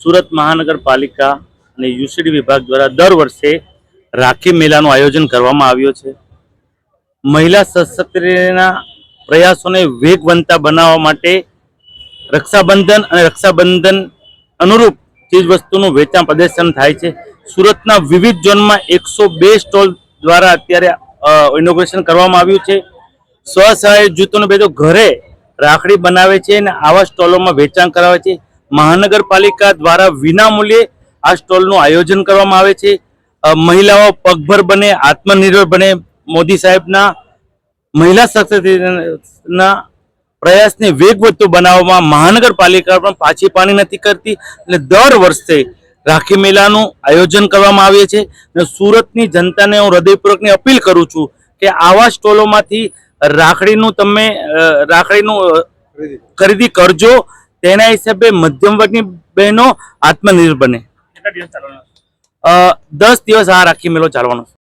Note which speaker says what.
Speaker 1: સુરત મહાનગરપાલિકા અને યુસીડી વિભાગ દ્વારા દર વર્ષે રાખી મેળાનું આયોજન કરવામાં આવ્યું છે. મહિલા સશક્તિના પ્રયાસોને વેગવંતા બનાવવા માટે રક્ષાબંધન અને રક્ષાબંધન અનુરૂપ ચીજવસ્તુનું વેચાણ પ્રદર્શન થાય છે. સુરતના વિવિધ ઝોનમાં એકસો બે સ્ટોલ દ્વારા અત્યારે ઇનોગ્રેશન કરવામાં આવ્યું છે. સ્વસહાય જૂથોને ભેદો ઘરે રાખડી બનાવે છે અને આવા સ્ટોલોમાં વેચાણ કરાવે છે. મહાનગરપાલિકા દ્વારા વિનામૂલ્યે આ સ્ટોલનું આયોજન કરવામાં આવે છે. મહિલાઓ પગભર બને આત્મનિર્ભર બને. મોદી સાહેબના મહિલા સશક્તિના પ્રયાસને વેગવત્તો બનાવવામાં મહાનગરપાલિકા પણ પાછી પાણી નથી કરતી અને દર વર્ષે રાખી મેળાનું આયોજન કરવામાં આવે છે. અને સુરતની જનતાને હું હૃદયપૂર્વકની અપીલ કરું છું કે આવા સ્ટોલોમાંથી રાખડીનું તમે રાખડીનું ખરીદી કરજો. તેના હિસાબે મધ્યમ વર્ગની બહેનો આત્મનિર્ભર બને. અ, દસ દિવસ આ રાખી મેળો ચાલવાનો છે.